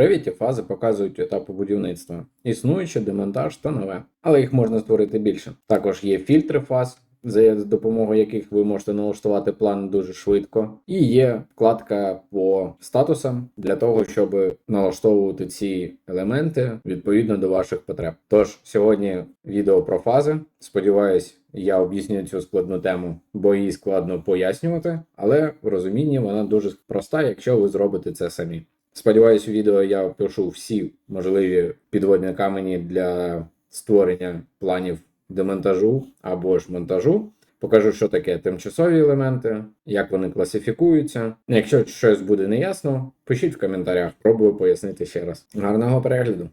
Revit фази показують етапи будівництва, існуюче, демонтаж та нове, але їх можна створити більше. Також є фільтри фаз, за допомогою яких ви можете налаштувати план дуже швидко. І є вкладка по статусам для того, щоб налаштовувати ці елементи відповідно до ваших потреб. Тож сьогодні відео про фази. Сподіваюсь, я об'ясню цю складну тему, бо її складно пояснювати, але в розумінні вона дуже проста, якщо ви зробите це самі. Сподіваюсь, у відео я пишу всі можливі підводні камені для створення планів демонтажу або ж монтажу. Покажу, що таке тимчасові елементи, як вони класифікуються. Якщо щось буде неясно, пишіть в коментарях, пробую пояснити ще раз. Гарного перегляду.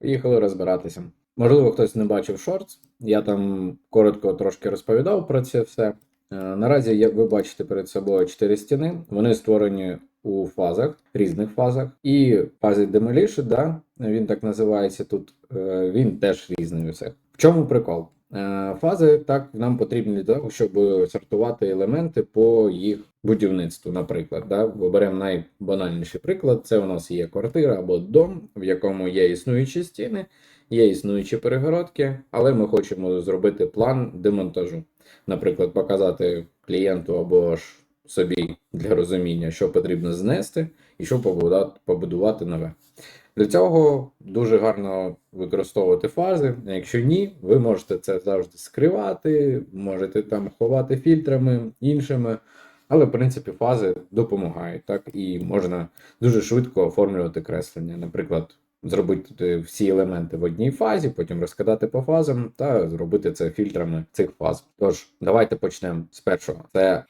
Поїхали розбиратися. Можливо, хтось не бачив шортс. Я там коротко трошки розповідав про це все. Е, Наразі як ви бачите перед собою чотири стіни. Вони створені у фазах, різних фазах. І в фазі Demolition, да, він так називається тут, е, він теж різний у всіх. В чому прикол? Е, Фази так нам потрібні для того, щоб сортувати елементи по їх будівництву. Наприклад, да? оберемо найбанальніший приклад: це у нас є квартира або дом, в якому є існуючі стіни, є існуючі перегородки, але ми хочемо зробити план демонтажу. Наприклад, показати клієнту або ж собі для розуміння, що потрібно знести і що побудувати, нове. Для цього дуже гарно використовувати фази. Якщо ні, ви можете це завжди скривати, можете там ховати фільтрами іншими. Але, в принципі, фази допомагають, так, і можна дуже швидко оформлювати креслення. Наприклад, зробити всі елементи в одній фазі, потім розкидати по фазам та зробити це фільтрами цих фаз. Тож, давайте почнемо з першого. Це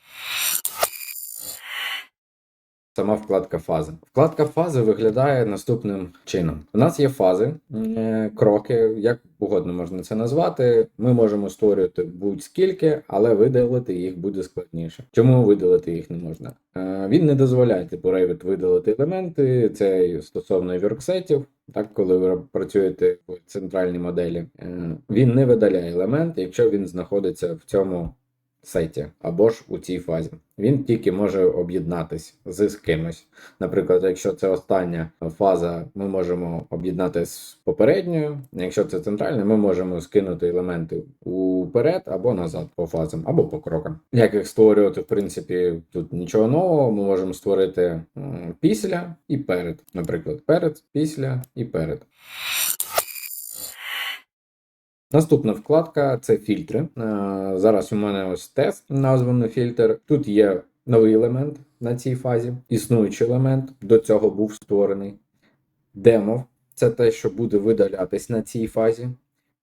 Сама вкладка фази. Вкладка фази виглядає наступним чином. У нас є фази, е, кроки, як угодно можна це назвати. Ми можемо створювати будь-скільки, але видалити їх буде складніше. Чому видалити їх не можна? Е, Він не дозволяє типу Revit видалити елементи, це стосовно вірксетів. Так, коли ви працюєте в центральній моделі, Е, він не видаляє елемент, якщо він знаходиться в цьому сеті або ж у цій фазі. Він тільки може об'єднатись з кимось. Наприклад, якщо це остання фаза, ми можемо об'єднати з попередньою. Якщо це центральна, ми можемо скинути елементи уперед або назад по фазам, або по крокам. Як їх створювати, в принципі, тут нічого нового. Ми можемо створити після і перед. Наприклад, перед, після і перед. Наступна вкладка це фільтри. Е, Зараз у мене ось тест, названий фільтр. Тут є новий елемент на цій фазі, існуючий елемент, до цього був створений. Демо це те, що буде видалятись на цій фазі.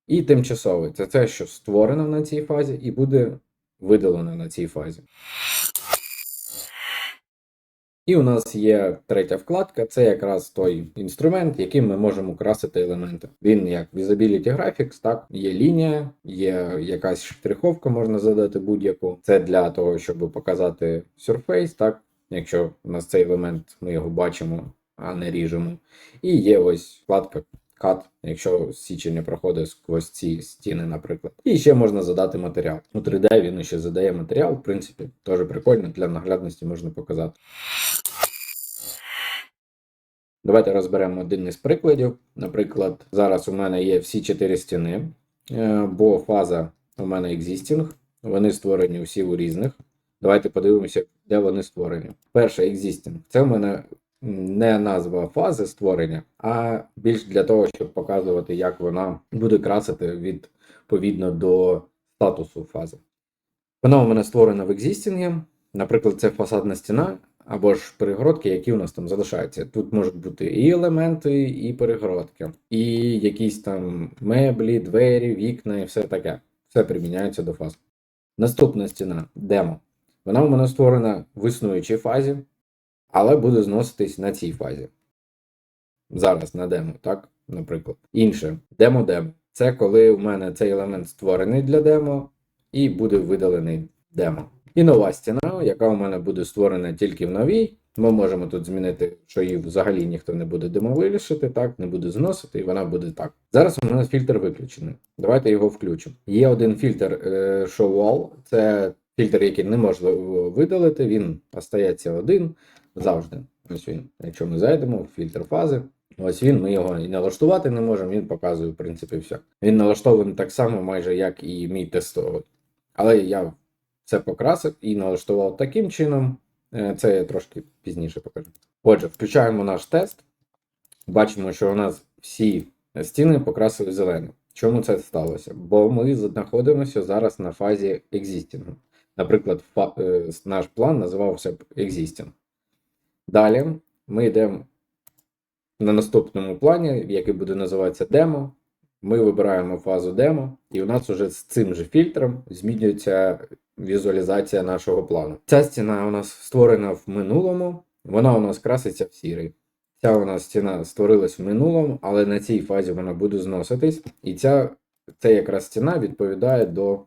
І тимчасовий це те, що створено на цій фазі, і буде видалено на цій фазі. І у нас є третя вкладка, це якраз той інструмент, яким ми можемо красити елементи. Він як Visibility Graphics, так, є лінія, є якась штриховка, можна задати будь-яку. Це для того, щоб показати Surface, так, якщо у нас цей елемент, ми його бачимо, а не ріжемо. І є ось вкладка Cut, якщо січення проходить сквозь ці стіни, наприклад. І ще можна задати матеріал. У 3D він ще задає матеріал, в принципі, теж прикольно, для наглядності можна показати. Давайте розберемо один із прикладів. Наприклад, зараз у мене є всі чотири стіни, е, бо фаза у мене existing, вони створені всі у різних. Давайте подивимося, де вони створені. Перша existing. Це у мене не назва фази створення, а більш для того, щоб показувати, як вона буде красити відповідно до статусу фази. Вона у мене створена в existing. Наприклад, це фасадна стіна або ж перегородки, які у нас там залишаються. Тут можуть бути і елементи, і перегородки, і якісь там меблі, двері, вікна і все таке. Все приміняється до фаз. Наступна стіна демо. Вона у мене створена в існуючій фазі, але буде зноситись на цій фазі. Зараз на демо, так, наприклад. Інше демо-демо. Це коли у мене цей елемент створений для демо і буде видалений демо. І нова стіна, яка у мене буде створена тільки в новій. Ми можемо тут змінити, що її взагалі ніхто не буде демовилішити, так, не буде зносити, і вона буде так. Зараз у мене фільтр виключений. Давайте його включимо. Є один фільтр е, Show All, це фільтр, який не можна видалити, він остається один. Завжди. Ось він. Якщо ми зайдемо в фільтр фази, ось він, ми його і налаштувати не можемо, він показує, в принципі, все. Він налаштований так само, майже як і мій тестовий. Але я це покрасив і налаштував таким чином. Е, Це я трошки пізніше покажу. Отже, включаємо наш тест. Бачимо, що у нас всі стіни покрасили зеленим. Чому це сталося? Бо ми знаходимося зараз на фазі екзістінгу. Наприклад, е, наш план називався б Existing. Далі ми йдемо на наступному плані, який буде називатися демо. Ми вибираємо фазу демо, і у нас вже з цим же фільтром змінюється візуалізація нашого плану. Ця стіна у нас створена в минулому, вона у нас краситься в сірий. Ця у нас стіна створилась в минулому, але на цій фазі вона буде зноситись, і ця, ця якраз стіна відповідає до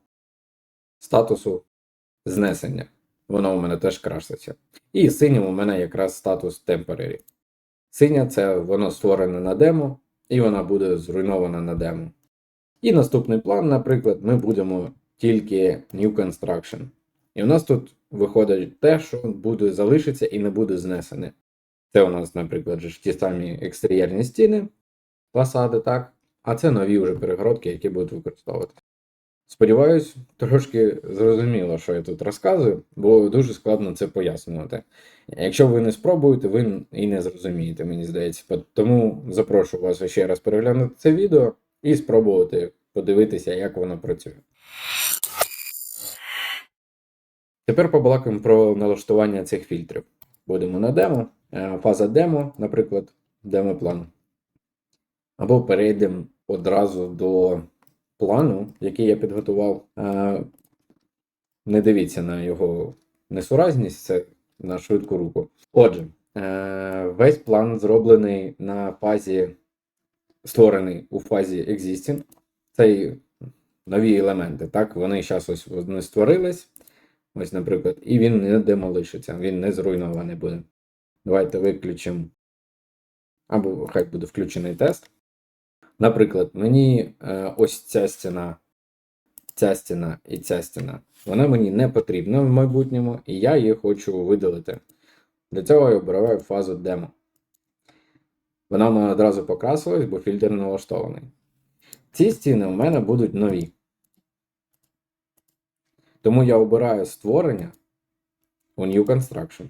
статусу знесення. Вона у мене теж краситься. І синім у мене якраз статус temporary. Синя це воно створене на демо, і вона буде зруйнована на демо. І наступний план, наприклад, ми будемо тільки New Construction. І у нас тут виходить те, що буде залишиться і не буде знесене. Це у нас, наприклад, ж ті самі екстер'єрні стіни, фасади, так. А це нові вже перегородки, які будуть використовувати. Сподіваюсь, трошки зрозуміло, що я тут розказую, бо дуже складно це пояснювати. Якщо ви не спробуєте, ви і не зрозумієте, мені здається. Тому запрошую вас ще раз переглянути це відео і спробувати подивитися, як воно працює. Тепер побалакаємо про налаштування цих фільтрів. Будемо на демо, Е, фаза демо, наприклад, демо-план. Або перейдемо одразу до плану, який я підготував. Е, Не дивіться на його несуразність, це на швидку руку. Отже, е, весь план зроблений на фазі, створений у фазі Existing. Це нові елементи. Так, вони зараз ось вони створились. Ось, наприклад, і він не демолишиться, він не зруйнований буде. Давайте виключимо. Або хай буде включений тест. Наприклад, мені е, ось ця стіна, ця стіна і ця стіна. Вона мені не потрібна в майбутньому, і я її хочу видалити. Для цього я обираю фазу демо. Вона мене одразу покрасилась, бо фільтр налаштований. Ці стіни у мене будуть нові. Тому я обираю створення у New Construction.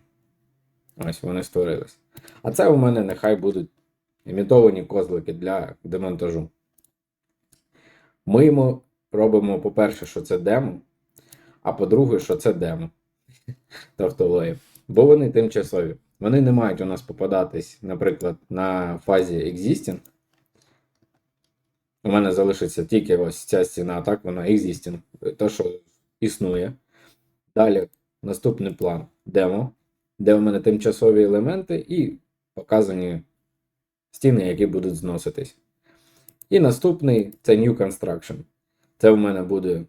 Ось вони створились. А це у мене нехай будуть імітовані козлики для демонтажу. Ми йому робимо, по-перше, що це демо, а по-друге, що це демо. Тавтологія. Бо вони тимчасові. Вони не мають у нас попадатись, наприклад, на фазі Existing. У мене залишиться тільки ось ця стіна, так вона Existing. Те, що існує. Далі наступний план демо, де у мене тимчасові елементи і показані стіни, які будуть зноситись. І наступний це New Construction. Це у мене буде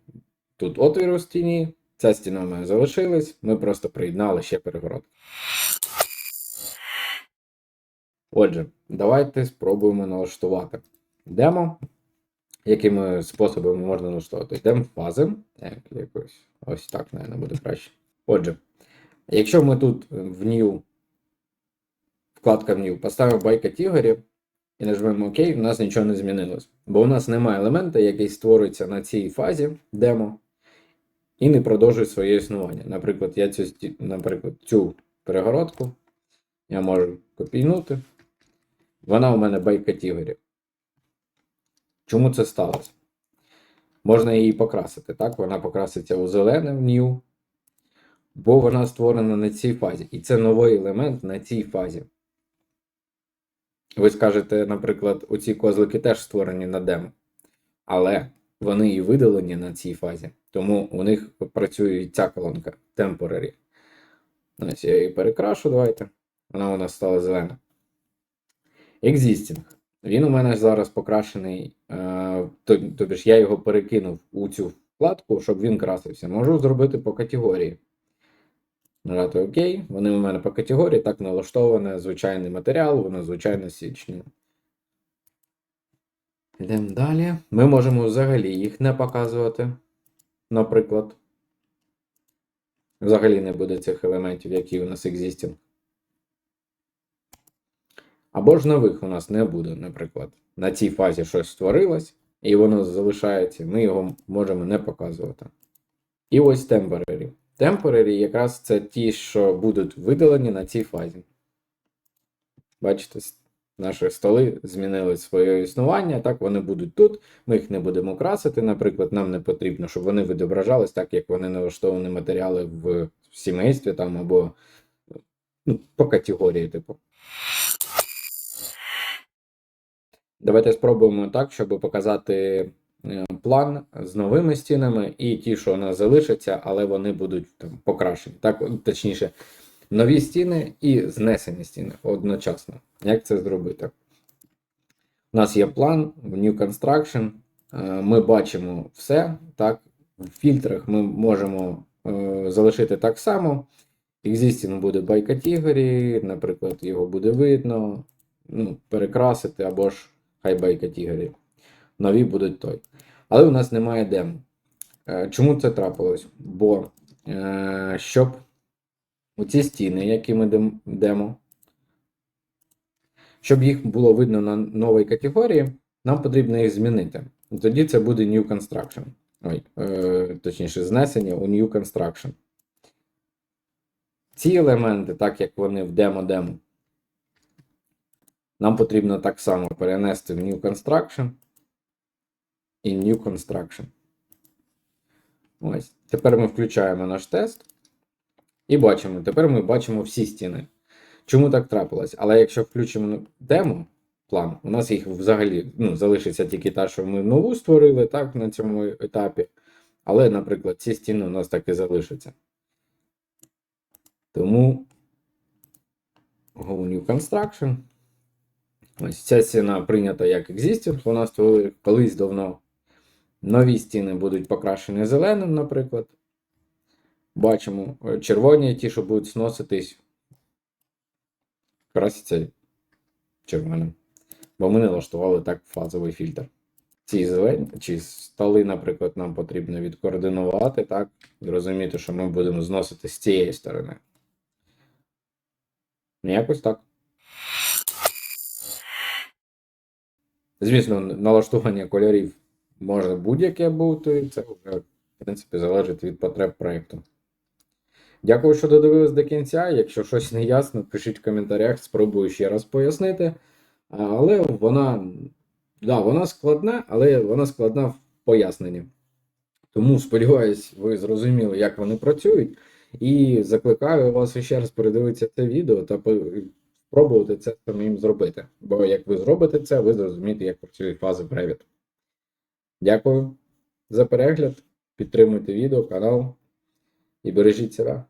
тут отвір у стіні, ця стіна у мене залишилась, ми просто приєднали ще перегородку. Отже, давайте спробуємо налаштувати демо. Якими способами можна налаштувати? Йдемо в фази. Так, якось ось так, мабуть, буде краще. Отже, якщо ми тут в New, вкладка в New, поставимо by category і нажмемо ОК, у нас нічого не змінилось. Бо у нас немає елемента, який створюється на цій фазі демо і не продовжує своє існування. Наприклад, я цю, наприклад, цю перегородку я можу копійнути. Вона у мене category. Чому це сталося? Можна її покрасити, так? Вона покраситься у зелене в New, бо вона створена на цій фазі. І це новий елемент на цій фазі. Ви скажете, наприклад, оці козлики теж створені на демо. Але вони і видалені на цій фазі. Тому у них працює і ця колонка temporary. Ось я її перекрашу, давайте. Вона у нас стала зелена. Existing. Він у мене зараз покрашений, е, тобі ж я його перекинув у цю вкладку, щоб він красився. Можу зробити по категорії. Нажати ОК. Вони у мене по категорії так налаштоване звичайний матеріал, воно звичайно січне. Йдемо далі. Ми можемо взагалі їх не показувати. Наприклад. Взагалі не буде цих елементів, які у нас existing. Або ж нових у нас не буде, наприклад. На цій фазі щось створилось, і воно залишається, ми його можемо не показувати. І ось temporary. Temporary якраз це ті, що будуть видалені на цій фазі. Бачите, наші столи змінили своє існування, так вони будуть тут. Ми їх не будемо красити. Наприклад, нам не потрібно, щоб вони відображались так, як вони налаштовані матеріали в сімействі там або ну, по категорії, типу. Давайте спробуємо так, щоб показати план з новими стінами і ті, що у нас залишаться, але вони будуть там покращені. Так, точніше, нові стіни і знесені стіни одночасно. Як це зробити? У нас є план в New Construction. е, Ми бачимо все. Так, в фільтрах ми можемо е, залишити так само. Existing буде by category, наприклад, його буде видно, ну, перекрасити або ж хай by category. Нові будуть той. Але у нас немає демо. Е, Чому це трапилось? Бо е, щоб оці стіни, які ми демо, щоб їх було видно на новій категорії, нам потрібно їх змінити. Тоді це буде New Construction. Ой, е, точніше, знесення у New Construction. Ці елементи, так як вони в демо-демо, нам потрібно так само перенести в New Construction і New Construction. Ось. Тепер ми включаємо наш тест і бачимо. Тепер ми бачимо всі стіни. Чому так трапилось? Але якщо включимо демо план, у нас їх взагалі ну, залишиться тільки та, що ми нову створили так, на цьому етапі. Але, наприклад, ці стіни у нас так і залишаться. Тому Go New Construction. Ось ця стіна прийнята як existing, вона створили колись давно. Нові стіни будуть покрашені зеленим, наприклад. Бачимо е, червоні, ті, що будуть сноситись, красяться червоним. Бо ми налаштували так фазовий фільтр. Ці зелені чи столи, наприклад, нам потрібно відкоординувати, так, і розуміти, що ми будемо зносити з цієї сторони. Ну, Якось так. Звісно, налаштування кольорів може будь-яке бути, це вже, в принципі, залежить від потреб проєкту. Дякую, що додивились до кінця. Якщо щось не ясно, пишіть в коментарях, спробую ще раз пояснити. Але вона, да, вона складна, але вона складна в поясненні. Тому сподіваюсь, ви зрозуміли, як вони працюють. І закликаю вас ще раз передивитися це відео та спробувати це самим зробити. Бо як ви зробите це, ви зрозумієте, як працюють фази Revit. Дякую за перегляд. Підтримуйте відео, канал і бережіть себе.